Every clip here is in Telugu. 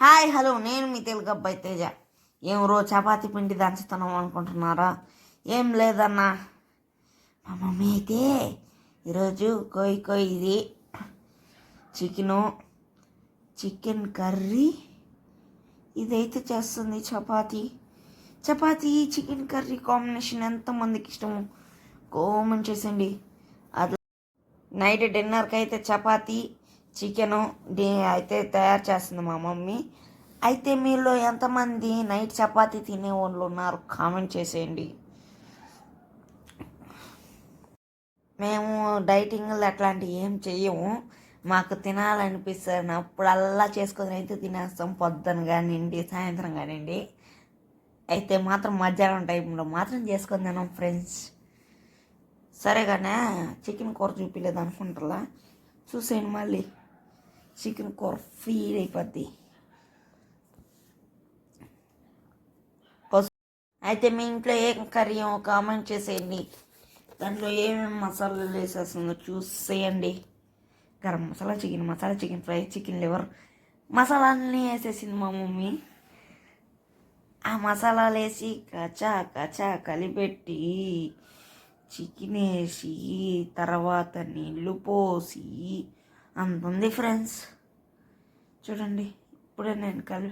హాయ్ హలో నేను మీ తెలుగు అబ్బాయి తేజ. ఏం రోజు చపాతీ పిండి దంచుతున్నాం అనుకుంటున్నారా? ఏం లేదన్నా. మా మమ్మీ అయితే ఈరోజు కొయ్యి కొయ్యి ఇది. Chicken chicken curry. ఇదైతే చేస్తుంది chapati. Chapati chicken curry combination ఎంతమందికి ఇష్టము కామెంట్ చేసండి అది నైట్ డిన్నర్కి అయితే చపాతీ చికెను డి అయితే తయారు చేస్తుంది మా మమ్మీ. అయితే మీలో ఎంతమంది నైట్ చపాతీ తినే వాళ్ళు ఉన్నారు? కామెంట్ చేసేయండి. మేము డైటింగ్లు అట్లాంటివి ఏం చెయ్యము. మాకు తినాలనిపిస్తుంది. అప్పుడల్లా చేసుకొని అయితే తినేస్తాం. పొద్దున కానివ్వండి సాయంత్రం కానివ్వండి. అయితే మాత్రం మధ్యాహ్నం టైంలో మాత్రం చేసుకొని తినాం ఫ్రెండ్స్. సరేగానే చికెన్ కూర చూపించలేదు అనుకుంటారా చూసేయండి మళ్ళీ. చికెన్ కూర ఫీల్ అయిపోద్ది అయితే మీ ఇంట్లో ఏం కర్రీ కామెంట్ చేసేయండి దాంట్లో ఏమేమి మసాలాలు వేసేస్తుందో చూసేయండి garam masala chicken masala chicken fry chicken liver మసాలాలన్నీ వేసేసింది మా మమ్మీ ఆ మసాలాలు వేసి కచా కచా కలిపెట్టి చికెన్ వేసి తర్వాత నీళ్ళు పోసి అంత ఉంది ఫ్రెండ్స్. చూడండి ఇప్పుడే నేను కలి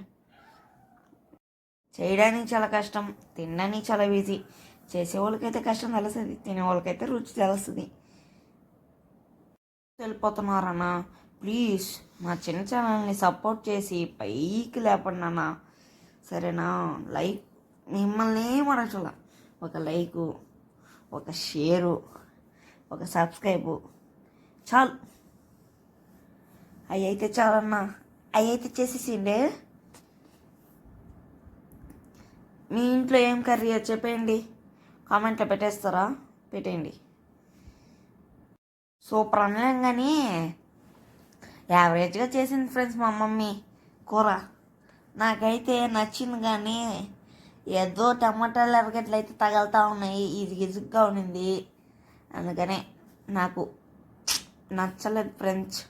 చేయడానికి చాలా కష్టం తినడానికి చాలా ఈజీ చేసే వాళ్ళకైతే కష్టం తెలుస్తుంది తినే వాళ్ళకైతే రుచి తెలుస్తుంది. వెళ్ళిపోతున్నారన్నా ప్లీజ్ మా చిన్న ఛానల్ని సపోర్ట్ చేసి పైకి లేపండి అన్న. సరేనా? లైక్ మిమ్మల్ని ఏం ఒక లైకు ఒక షేరు ఒక సబ్స్క్రైబు చాలు. అవి అయితే చాలన్నా అవి అయితే చేసేసిండే. మీ ఇంట్లో ఏం కర్రీ చెప్పేయండి. కామెంట్లో పెట్టేస్తారా? పెట్టేయండి. సూపర్ అనలేం కానీ యావరేజ్గా చేసింది ఫ్రెండ్స్ మా మమ్మీ కూర. నాకైతే నచ్చింది కానీ ఏదో టమాటాలు ఎరగట్లు అయితే తగలుతూ ఉన్నాయి. ఇది ఇసుగ్గా ఉన్నింది అందుకనే నాకు నచ్చలేదు ఫ్రెండ్స్.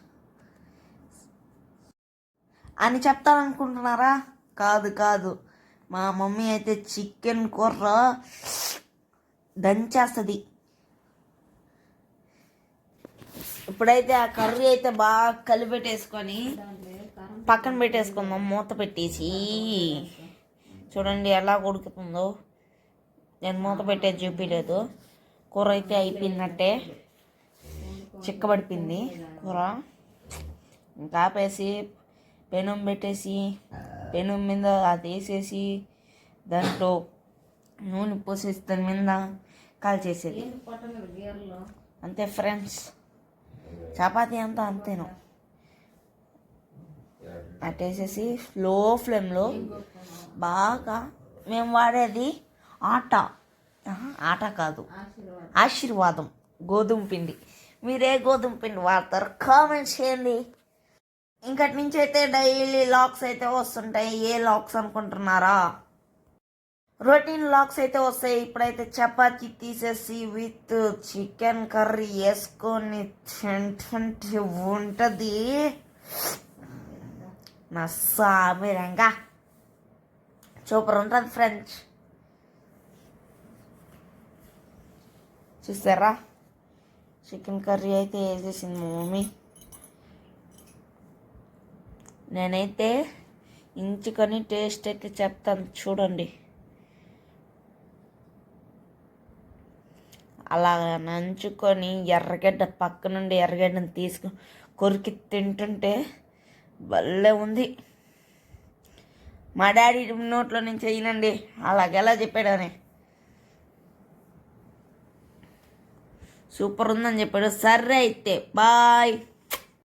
అని చెప్తారనుకుంటున్నారా? కాదు కాదు. మా మమ్మీ అయితే చికెన్ కూర దంచేస్తుంది. ఇప్పుడైతే ఆ కర్రీ అయితే బాగా కలిపెట్టేసుకొని పక్కన పెట్టేసుకుందాం మూత పెట్టేసి. చూడండి ఎలా ఉడుకుతుందో. నేను మూత పెట్టేది చూపించలేదు కూర అయితే అయిపోయిందంటే చిక్కబడిపోయింది కూర. ఇంకా ఆపేసి పెనం పెట్టేసి పెనం మీద అది వేసేసి దాంట్లో నూనె పోసేసి దాని మీద కాల్చేసేది అంతే ఫ్రెండ్స్. చపాతీ అంతా అంతేను. అట్టేసేసి స్లో ఫ్లేమ్లో బాగా మేము వాడేది ఆట. ఆట కాదు. ఆశీర్వాదం. గోధుమ పిండి. మీరే గోధుమ పిండి వాడతారు. కామెంట్ చేయండి. ఇంకటి నుంచి అయితే డైలీ లాక్స్ అయితే వస్తుంటాయి. ఏ లాక్స్ అనుకుంటున్నారా? రొటీన్ లాక్స్ అయితే వస్తాయి. ఇప్పుడైతే చపాతీ తీసేసి విత్ చికెన్ కర్రీ వేసుకొని తింటుంటే ఉంటుంది. నా సామిరంగా సూపర్ ఉంటుంది ఫ్రెండ్స్. చూసారా? చికెన్ కర్రీ అయితే వేసేసింది మమ్మీ. నేనైతే ఇంచుకొని టేస్ట్ అయితే చెప్తాను చూడండి. అలా నంచుకొని ఎర్రగడ్డ పక్క నుండి ఎర్రగడ్డను తీసుకు కొరికి తింటుంటే భలే ఉంది. మా డాడీ నోట్లో నుంచి చేయనండి అలాగెలా చెప్పాడని సూపర్ ఉందని చెప్పాడు. సరే అయితే బాయ్.